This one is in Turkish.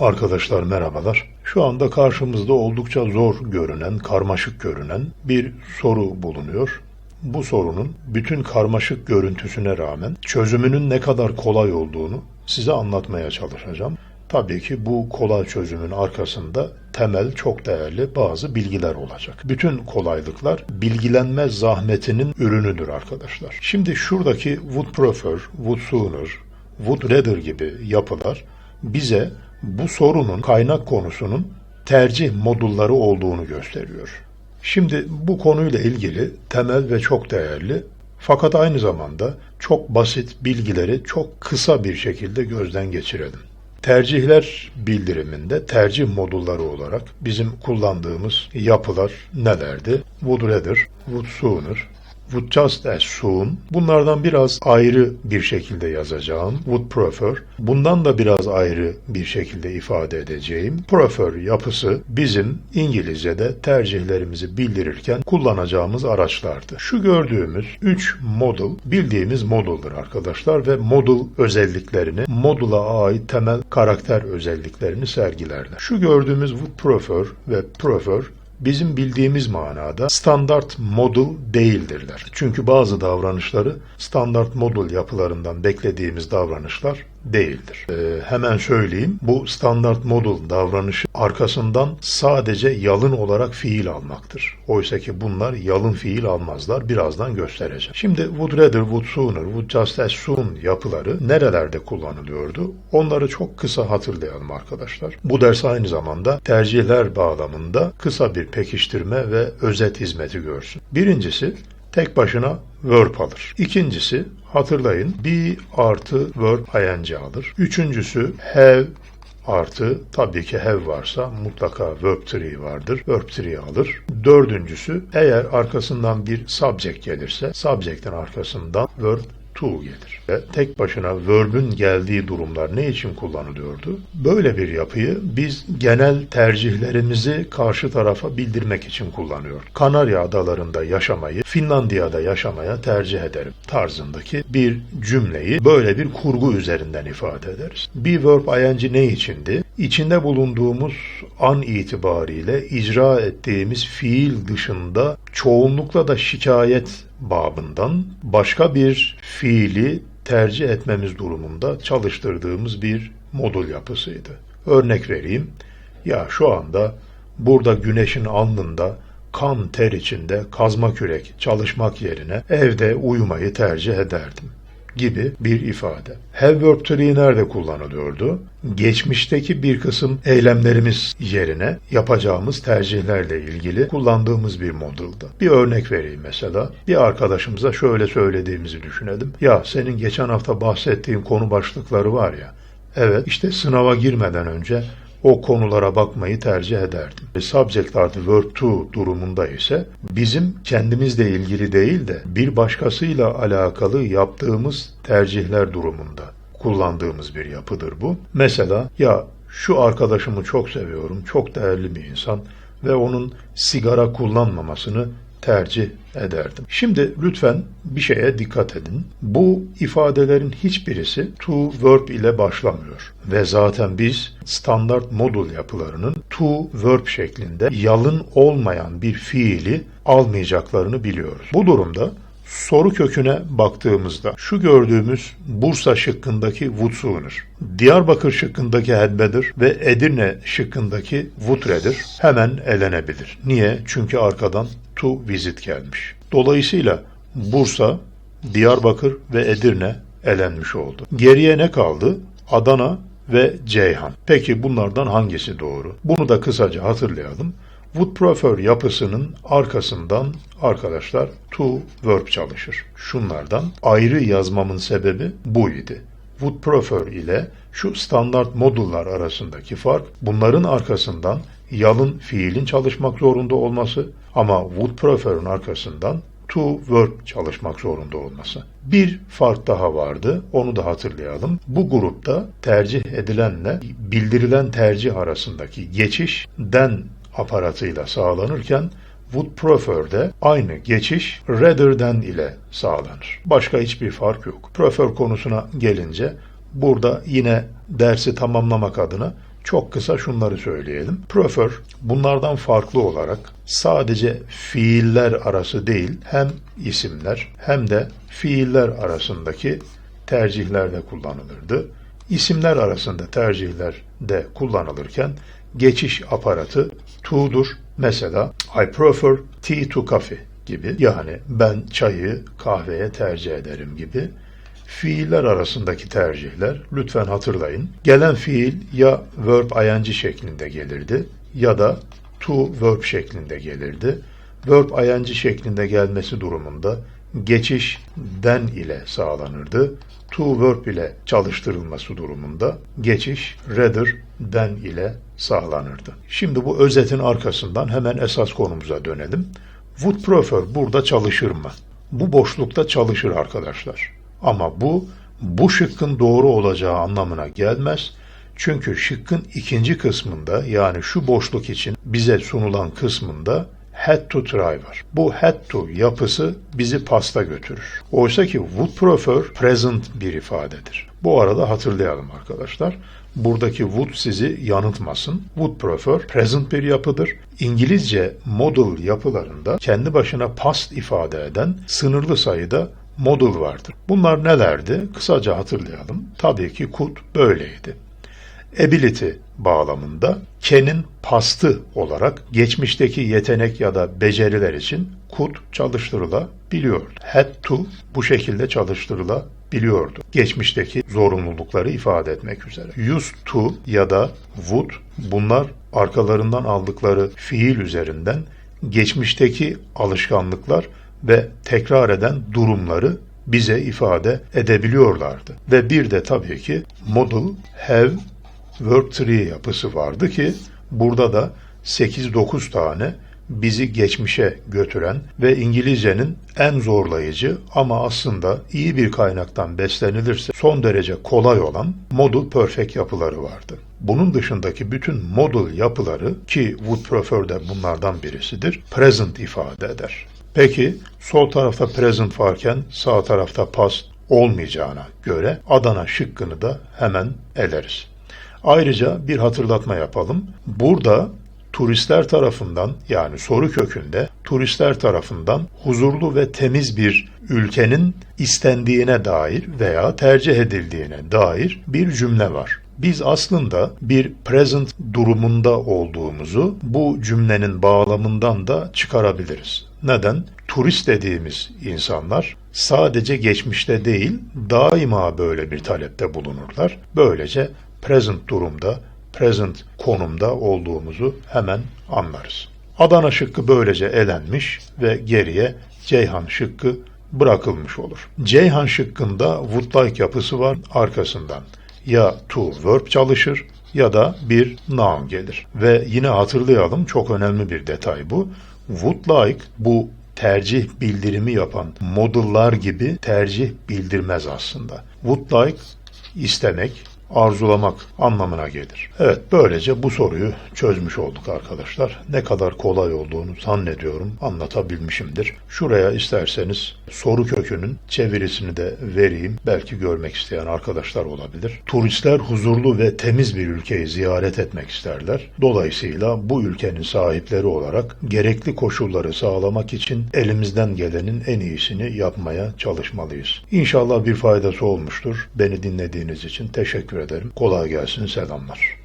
Arkadaşlar merhabalar. Şu anda karşımızda oldukça zor görünen, karmaşık görünen bir soru bulunuyor. Bu sorunun bütün karmaşık görüntüsüne rağmen çözümünün ne kadar kolay olduğunu size anlatmaya çalışacağım. Tabii ki bu kolay çözümün arkasında temel çok değerli bazı bilgiler olacak. Bütün kolaylıklar bilgilenme zahmetinin ürünüdür arkadaşlar. Şimdi şuradaki would prefer, would sooner, would rather gibi yapılar bize bu sorunun kaynak konusunun tercih modulları olduğunu gösteriyor. Şimdi bu konuyla ilgili temel ve çok değerli fakat aynı zamanda çok basit bilgileri çok kısa bir şekilde gözden geçirelim. Tercihler bildiriminde tercih modulları olarak bizim kullandığımız yapılar nelerdi? Would rather, would sooner, would just as soon. Bunlardan biraz ayrı bir şekilde yazacağım. Would prefer. Bundan da biraz ayrı bir şekilde ifade edeceğim. Prefer yapısı bizim İngilizce'de tercihlerimizi bildirirken kullanacağımız araçlardı. Şu gördüğümüz 3 modul bildiğimiz moduldur arkadaşlar ve modul özelliklerini, modula ait temel karakter özelliklerini sergilerler. Şu gördüğümüz would prefer ve prefer bizim bildiğimiz manada standart modul değildirler. Çünkü bazı davranışları standart modul yapılarından beklediğimiz davranışlar değildir. Ee, hemen söyleyeyim bu standart modul davranışı arkasından sadece yalın olarak fiil almaktır. Oysa ki bunlar yalın fiil almazlar. Birazdan göstereceğim. Şimdi would rather, would sooner, would just as soon yapıları nerelerde kullanılıyordu? Onları çok kısa hatırlayalım arkadaşlar. Bu ders aynı zamanda tercihler bağlamında kısa bir pekiştirme ve özet hizmeti görsün. Birincisi tek başına verb alır. İkincisi hatırlayın be artı verb ing alır. Üçüncüsü have artı tabii ki have varsa mutlaka verb tree vardır. Verb tree alır. Dördüncüsü eğer arkasından bir subject gelirse subject'in arkasından verb to gelir. Ve tek başına verb'ün geldiği durumlar ne için kullanılıyordu? Böyle bir yapıyı biz genel tercihlerimizi karşı tarafa bildirmek için kullanıyor. Kanarya adalarında yaşamayı Finlandiya'da yaşamaya tercih ederim tarzındaki bir cümleyi böyle bir kurgu üzerinden ifade ederiz. Bir verb ing ne içindi? İçinde bulunduğumuz an itibariyle icra ettiğimiz fiil dışında çoğunlukla da şikayet babından başka bir fiili tercih etmemiz durumunda çalıştırdığımız bir modul yapısıydı. Örnek vereyim. Ya şu anda burada güneşin alnında kan ter içinde kazma kürek çalışmak yerine evde uyumayı tercih ederdim gibi bir ifade. Have verb tree nerede kullanılıyordu? Geçmişteki bir kısım eylemlerimiz yerine yapacağımız tercihlerle ilgili kullandığımız bir modelda. Bir örnek vereyim mesela. Bir arkadaşımıza şöyle söylediğimizi düşünelim. Ya senin geçen hafta bahsettiğin konu başlıkları var ya. Evet işte sınava girmeden önce o konulara bakmayı tercih ederdim. Subject artı verb to durumunda ise bizim kendimizle ilgili değil de bir başkasıyla alakalı yaptığımız tercihler durumunda kullandığımız bir yapıdır bu. Mesela ya şu arkadaşımı çok seviyorum, çok değerli bir insan ve onun sigara kullanmamasını tercih ederdim. Şimdi lütfen bir şeye dikkat edin. Bu ifadelerin hiçbirisi to verb ile başlamıyor. Ve zaten biz standart modul yapılarının to verb şeklinde yalın olmayan bir fiili almayacaklarını biliyoruz. Bu durumda soru köküne baktığımızda şu gördüğümüz Bursa şıkkındaki sooner, Diyarbakır şıkkındaki had better ve Edirne şıkkındaki rather hemen elenebilir. Niye? Çünkü arkadan to visit gelmiş. Dolayısıyla Bursa, Diyarbakır ve Edirne elenmiş oldu. Geriye ne kaldı? Adana ve Ceyhan. Peki bunlardan hangisi doğru? Bunu da kısaca hatırlayalım. Would prefer yapısının arkasından arkadaşlar to verb çalışır. Şunlardan ayrı yazmamın sebebi bu idi. Would prefer ile şu standart modullar arasındaki fark bunların arkasından yalın fiilin çalışmak zorunda olması ama would prefer'ın arkasından to verb çalışmak zorunda olması. Bir fark daha vardı. Onu da hatırlayalım. Bu grupta tercih edilenle bildirilen tercih arasındaki geçiş den aparatıyla sağlanırken would prefer'de aynı geçiş rather ile sağlanır. Başka hiçbir fark yok. Prefer konusuna gelince burada yine dersi tamamlamak adına Çok kısa şunları söyleyelim. Prefer bunlardan farklı olarak sadece fiiller arası değil hem isimler hem de fiiller arasındaki tercihlerde kullanılırdı. İsimler arasında tercihlerde kullanılırken geçiş aparatı to'dur. Mesela I prefer tea to coffee gibi yani ben çayı kahveye tercih ederim gibi fiiller arasındaki tercihler lütfen hatırlayın. Gelen fiil ya verb ing şeklinde gelirdi ya da to verb şeklinde gelirdi. Verb ing şeklinde gelmesi durumunda geçiş den ile sağlanırdı. To verb ile çalıştırılması durumunda geçiş rather den ile sağlanırdı. Şimdi bu özetin arkasından hemen esas konumuza dönelim. Would prefer burada çalışır mı? Bu boşlukta çalışır arkadaşlar. Ama bu bu şıkkın doğru olacağı anlamına gelmez. Çünkü şıkkın ikinci kısmında yani şu boşluk için bize sunulan kısmında had to try var. Bu had to yapısı bizi pasta götürür. Oysa ki would prefer present bir ifadedir. Bu arada hatırlayalım arkadaşlar. Buradaki would sizi yanıltmasın. Would prefer present bir yapıdır. İngilizce modal yapılarında kendi başına past ifade eden sınırlı sayıda modal vardır. Bunlar nelerdi? Kısaca hatırlayalım. Tabii ki could böyleydi. Ability bağlamında can'in pastı olarak geçmişteki yetenek ya da beceriler için could çalıştırılabiliyordu. Had to bu şekilde çalıştırılabiliyordu. Geçmişteki zorunlulukları ifade etmek üzere. Used to ya da would bunlar arkalarından aldıkları fiil üzerinden geçmişteki alışkanlıklar ve tekrar eden durumları bize ifade edebiliyorlardı. Ve bir de tabii ki model, have, verb tree yapısı vardı ki burada da 8-9 tane bizi geçmişe götüren ve İngilizcenin en zorlayıcı ama aslında iyi bir kaynaktan beslenilirse son derece kolay olan modal perfect yapıları vardı. Bunun dışındaki bütün modal yapıları ki would prefer de bunlardan birisidir, present ifade eder. Peki sol tarafta present varken sağ tarafta past olmayacağına göre Adana şıkkını da hemen eleriz. Ayrıca bir hatırlatma yapalım. Burada turistler tarafından yani soru kökünde turistler tarafından huzurlu ve temiz bir ülkenin istendiğine dair veya tercih edildiğine dair bir cümle var. Biz aslında bir present durumunda olduğumuzu bu cümlenin bağlamından da çıkarabiliriz. Neden? Turist dediğimiz insanlar sadece geçmişte değil, daima böyle bir talepte bulunurlar. Böylece present durumda, present konumda olduğumuzu hemen anlarız. Adana şıkkı böylece elenmiş ve geriye Ceyhan şıkkı bırakılmış olur. Ceyhan şıkkında would like yapısı var arkasından. Ya to verb çalışır ya da bir noun gelir. Ve yine hatırlayalım çok önemli bir detay bu. Would like bu tercih bildirimi yapan modullar gibi tercih bildirmez aslında. Would like istemek, arzulamak anlamına gelir. Evet böylece bu soruyu çözmüş olduk arkadaşlar. Ne kadar kolay olduğunu zannediyorum anlatabilmişimdir. Şuraya isterseniz soru kökünün çevirisini de vereyim. Belki görmek isteyen arkadaşlar olabilir. Turistler huzurlu ve temiz bir ülkeyi ziyaret etmek isterler. Dolayısıyla bu ülkenin sahipleri olarak gerekli koşulları sağlamak için elimizden gelenin en iyisini yapmaya çalışmalıyız. İnşallah bir faydası olmuştur. Beni dinlediğiniz için teşekkür ederim. Kolay gelsin, selamlar.